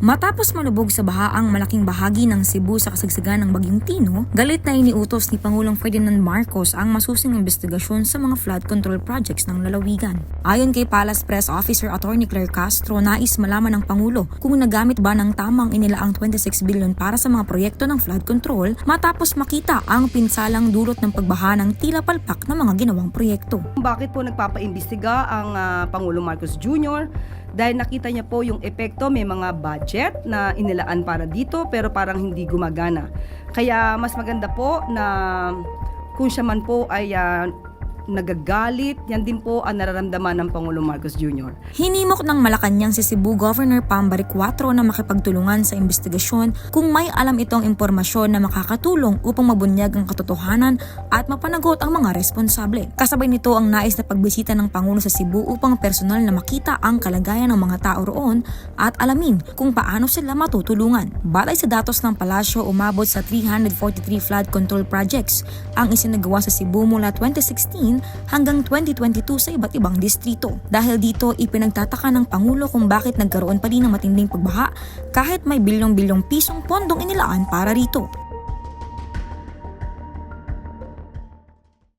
Matapos malubog sa baha ang malaking bahagi ng Cebu sa kasagsagan ng Bagyong Tino, galit na iniutos ni Pangulong Ferdinand Marcos ang masusing investigasyon sa mga flood control projects ng lalawigan. Ayon kay Palace Press Officer Attorney Claire Castro, nais malaman ng Pangulo kung nagamit ba ng tamang inilaang 26 billion para sa mga proyekto ng flood control matapos makita ang pinsalang dulot ng pagbaha ng tila palpak ng mga ginawang proyekto. Bakit po nagpapaimbestiga ang ah, Pangulong Marcos Jr.? Dahil nakita niya po yung epekto, may mga budget na inilaan para dito pero parang hindi gumagana. Kaya mas maganda po na kung siya man po ay ah, nagagalit, yan din po ang nararamdaman ng Pangulong Marcos Jr. Hinimok ng Malacanang si Cebu Governor Pambaric 4 na makipagtulungan sa investigasyon kung may alam itong impormasyon na makakatulong upang mabunyag ang katotohanan at mapanagot ang mga responsable. Kasabay nito ang nais na pagbisita ng Pangulo sa Cebu upang personal na makita ang kalagayan ng mga tao roon at alamin kung paano sila matutulungan. Batay sa datos ng palasyo, umabot sa 343 flood control projects ang isinagawa sa Cebu mula 2016 hanggang 2022 sa iba't ibang distrito. Dahil dito, ipinagtataka ng Pangulo kung bakit nagkaroon pa rin ng matinding pagbaha kahit may bilyong-bilyong pisong pondong inilaan para rito.